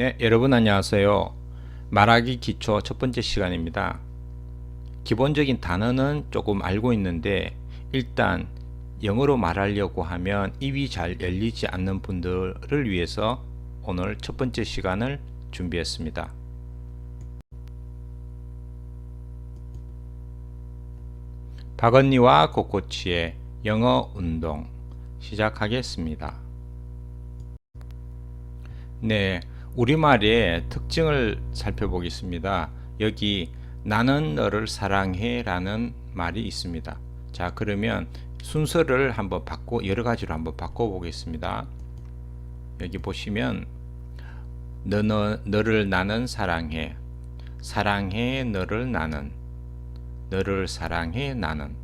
네, 여러분 안녕하세요. 말하기 기초 첫 번째 시간입니다. 기본적인 단어는 조금 알고 있는데 일단 영어로 말하려고 하면 입이 잘 열리지 않는 분들을 위해서 오늘 첫 번째 시간을 준비했습니다. 박언니와 코코치의 영어 운동 시작하겠습니다. 네, 우리말의 특징을 살펴보겠습니다. 여기 나는 너를 사랑해 라는 말이 있습니다. 자, 그러면 순서를 한번 바꿔 여러 가지로 한번 바꿔 보겠습니다. 여기 보시면 너, 너, 너를 나는 사랑해. 사랑해 너를 나는. 너를 사랑해 나는.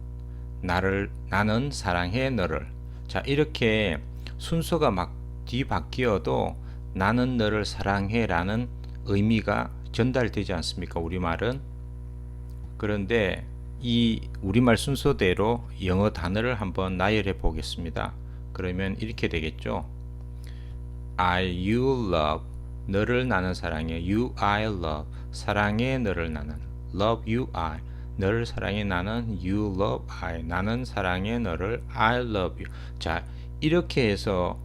나를 나는 사랑해 너를. 자, 이렇게 순서가 막 뒤바뀌어도 나는 너를 사랑해 라는 의미가 전달되지 않습니까? 우리말은. 그런데 이 우리말 순서대로 영어 단어를 한번 나열해 보겠습니다. 그러면 이렇게 되겠죠. I, you love. 너를 나는 사랑해. You, I love. 사랑해 너를 나는. Love you, I. 너를 사랑해 나는 you love I. 나는 사랑해 너를 I love you. 자, 이렇게 해서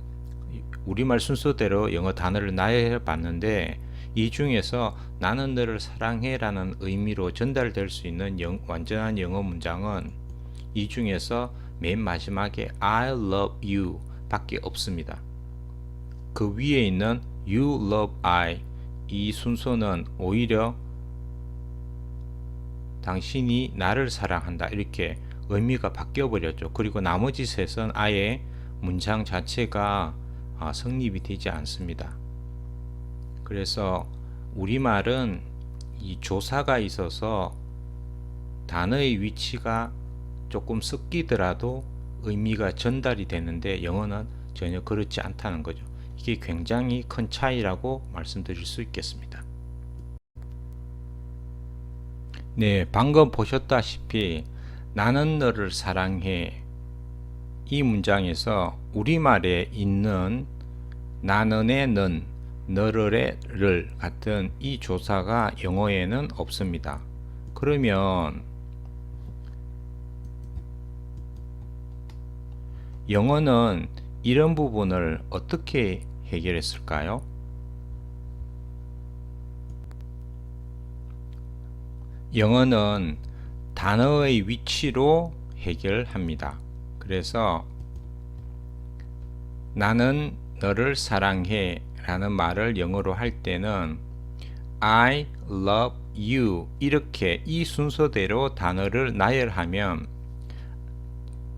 우리말 순서대로 영어 단어를 나열해 봤는데 이 중에서 나는 너를 사랑해 라는 의미로 전달될 수 있는 영, 완전한 영어 문장은 이 중에서 맨 마지막에 I love you 밖에 없습니다. 그 위에 있는 you love I 이 순서는 오히려 당신이 나를 사랑한다 이렇게 의미가 바뀌어 버렸죠. 그리고 나머지 셋은 아예 문장 자체가 아, 성립이 되지 않습니다. 그래서 우리말은 이 조사가 있어서 단어의 위치가 조금 섞이더라도 의미가 전달이 되는데 영어는 전혀 그렇지 않다는 거죠. 이게 굉장히 큰 차이라고 말씀드릴 수 있겠습니다. 네, 방금 보셨다시피 나는 너를 사랑해 이 문장에서 우리말에 있는 나는의 는, 너를의 를 같은 이 조사가 영어에는 없습니다. 그러면 영어는 이런 부분을 어떻게 해결했을까요? 영어는 단어의 위치로 해결합니다. 그래서 나는 너를 사랑해 라는 말을 영어로 할 때는 I love you 이렇게 이 순서대로 단어를 나열하면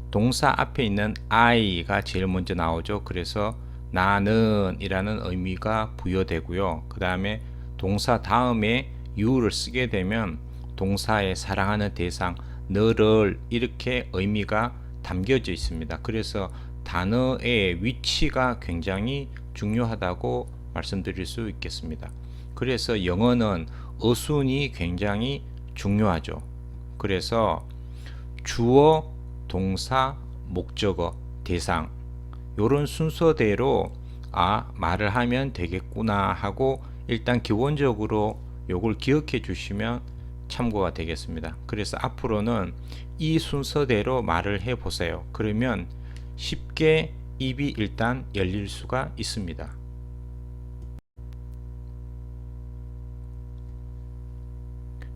동사 앞에 있는 I가 제일 먼저 나오죠. 그래서 나는 이라는 의미가 부여되고요. 그 다음에 동사 다음에 you를 쓰게 되면 동사의 사랑하는 대상 너를 이렇게 의미가 담겨져 있습니다. 그래서 단어의 위치가 굉장히 중요하다고 말씀드릴 수 있겠습니다. 그래서 영어는 어순이 굉장히 중요하죠. 그래서 주어, 동사, 목적어, 대상 이런 순서대로 아 말을 하면 되겠구나 하고 일단 기본적으로 요걸 기억해 주시면 참고가 되겠습니다. 그래서 앞으로는 이 순서대로 말을 해 보세요. 그러면 쉽게 입이 일단 열릴 수가 있습니다.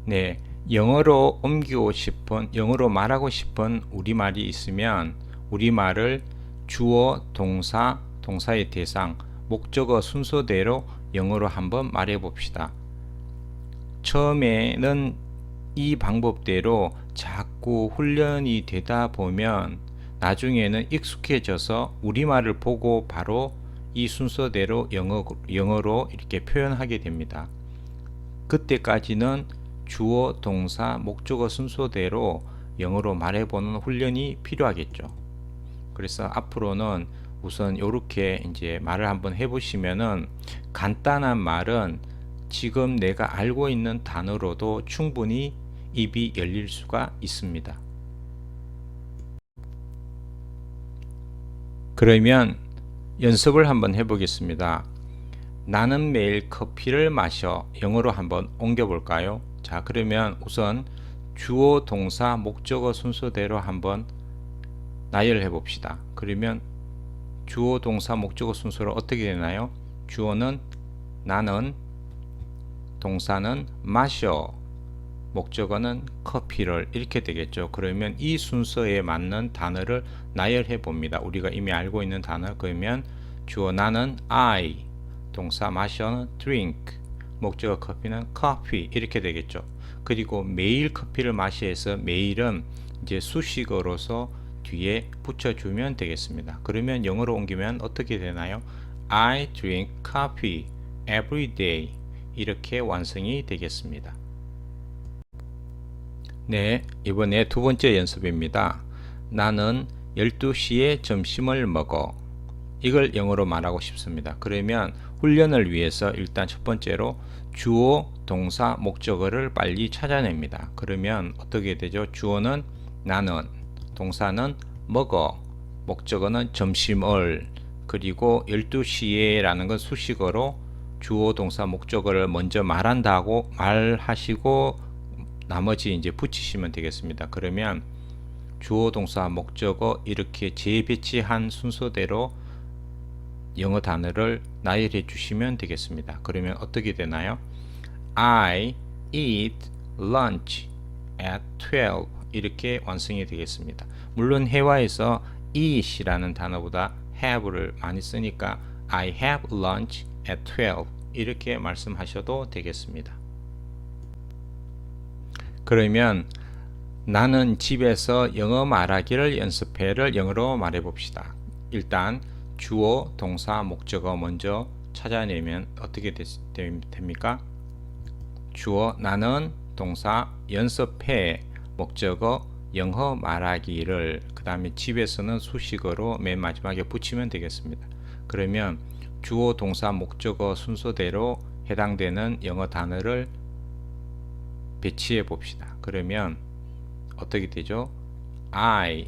네, 영어로 옮기고 싶은, 영어로 말하고 싶은 우리말이 있으면 우리말을 주어, 동사, 동사의 대상, 목적어 순서대로 영어로 한번 말해 봅시다. 처음에는 이 방법대로 자꾸 훈련이 되다 보면 나중에는 익숙해져서 우리말을 보고 바로 이 순서대로 영어, 영어로 이렇게 표현하게 됩니다. 그때까지는 주어, 동사, 목적어 순서대로 영어로 말해보는 훈련이 필요하겠죠. 그래서 앞으로는 우선 이렇게 이제 말을 한번 해보시면은 간단한 말은 지금 내가 알고 있는 단어로도 충분히 입이 열릴 수가 있습니다. 그러면 연습을 한번 해보겠습니다. 나는 매일 커피를 마셔 영어로 한번 옮겨 볼까요? 자, 그러면 우선 주어, 동사, 목적어 순서대로 한번 나열해 봅시다. 그러면 주어, 동사, 목적어 순서로 어떻게 되나요? 주어는 나는, 동사는 마셔, 목적어는 커피를 이렇게 되겠죠. 그러면 이 순서에 맞는 단어를 나열해 봅니다. 우리가 이미 알고 있는 단어 그러면 주어 나는 I, 동사 마셔는 drink, 목적어 커피는 coffee 이렇게 되겠죠. 그리고 매일 커피를 마시해서 매일은 이제 수식어로서 뒤에 붙여주면 되겠습니다. 그러면 영어로 옮기면 어떻게 되나요? I drink coffee every day 이렇게 완성이 되겠습니다. 네, 이번에 두 번째 연습입니다. 나는 12시에 점심을 먹어. 이걸 영어로 말하고 싶습니다. 그러면 훈련을 위해서 일단 첫 번째로 주어, 동사, 목적어를 빨리 찾아냅니다. 그러면 어떻게 되죠? 주어는 나는, 동사는 먹어, 목적어는 점심을, 그리고 12시에 라는 건 수식어로 주어, 동사, 목적어를 먼저 말한다고 말하시고 나머지 이제 붙이시면 되겠습니다. 그러면 주어, 동사, 목적어 이렇게 재배치한 순서대로 영어 단어를 나열해 주시면 되겠습니다. 그러면 어떻게 되나요? I eat lunch at 12 이렇게 완성이 되겠습니다. 물론 회화에서 eat이라는 단어보다 have를 많이 쓰니까 I have lunch at 12 이렇게 말씀하셔도 되겠습니다. 그러면 나는 집에서 영어 말하기를 연습해를 영어로 말해 봅시다. 일단 주어, 동사, 목적어 먼저 찾아내면 어떻게 되, 됩니까? 주어 나는 동사 연습해 목적어 영어 말하기를 그 다음에 집에서는 수식어로 맨 마지막에 붙이면 되겠습니다. 그러면 주어, 동사, 목적어 순서대로 해당되는 영어 단어를 배치해 봅시다. 그러면 어떻게 되죠? I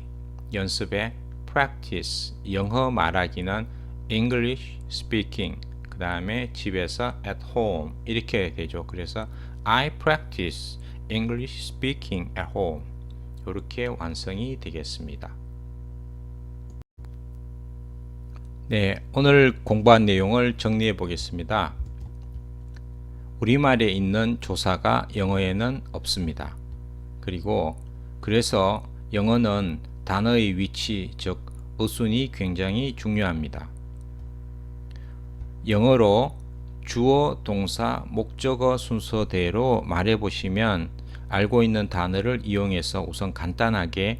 연습에 practice 영어 말하기는 English speaking 그 다음에 집에서 at home 이렇게 되죠. 그래서 I practice English speaking at home 이렇게 완성이 되겠습니다. 네, 오늘 공부한 내용을 정리해 보겠습니다. 우리말에 있는 조사가 영어에는 없습니다. 그리고 그래서 영어는 단어의 위치, 즉 어순이 굉장히 중요합니다. 영어로 주어, 동사, 목적어 순서대로 말해 보시면 알고 있는 단어를 이용해서 우선 간단하게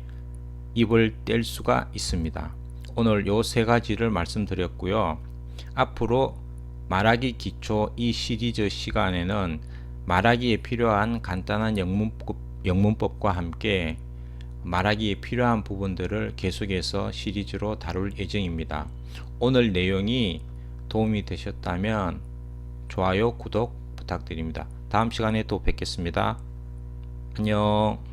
입을 뗄 수가 있습니다. 오늘 요 세 가지를 말씀드렸고요. 앞으로 말하기 기초 이 시리즈 시간에는 말하기에 필요한 간단한 영문법, 영문법 과 함께 말하기에 필요한 부분들을 계속해서 시리즈로 다룰 예정입니다. 오늘 내용이 도움이 되셨다면 좋아요, 구독 부탁드립니다. 다음 시간에 또 뵙겠습니다. 안녕.